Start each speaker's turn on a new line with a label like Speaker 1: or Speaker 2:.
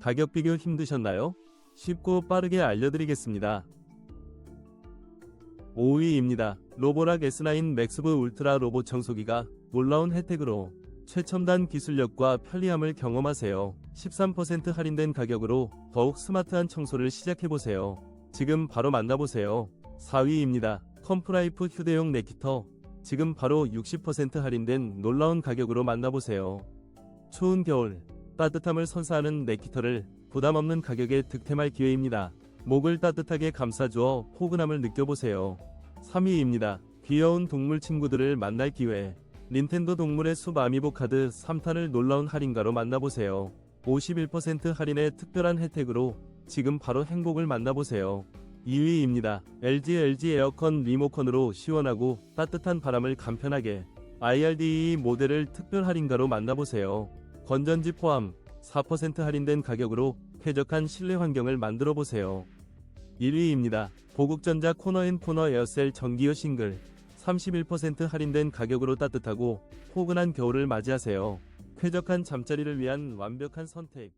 Speaker 1: 가격 비교 힘드셨나요? 쉽고 빠르게 알려드리겠습니다. 5위입니다. 로보락 S9 맥스브 울트라 로봇 청소기가 놀라운 혜택으로 최첨단 기술력과 편리함을 경험하세요. 13% 할인된 가격으로 더욱 스마트한 청소를 시작해보세요. 지금 바로 만나보세요. 4위입니다. 컴프라이프 휴대용 네키터. 지금 바로 60% 할인된 놀라운 가격으로 만나보세요. 추운 겨울, 따뜻함을 선사하는 네키터를 부담 없는 가격에 득템할 기회입니다. 목을 따뜻하게 감싸주어 포근함을 느껴보세요. 3위입니다. 귀여운 동물 친구들을 만날 기회. 닌텐도 동물의 숲 아미보 카드 3탄을 놀라운 할인가로 만나보세요. 51% 할인의 특별한 혜택으로 지금 바로 행복을 만나보세요. 2위입니다. LG LG 에어컨 리모컨으로 시원하고 따뜻한 바람을 간편하게 IRDE 모델을 특별 할인가로 만나보세요. 건전지 포함 4% 할인된 가격으로 쾌적한 실내 환경을 만들어 보세요. 1위입니다. 보국전자 코너앤코너 에어셀 전기요 싱글 31% 할인된 가격으로 따뜻하고 포근한 겨울을 맞이하세요. 쾌적한 잠자리를 위한 완벽한 선택.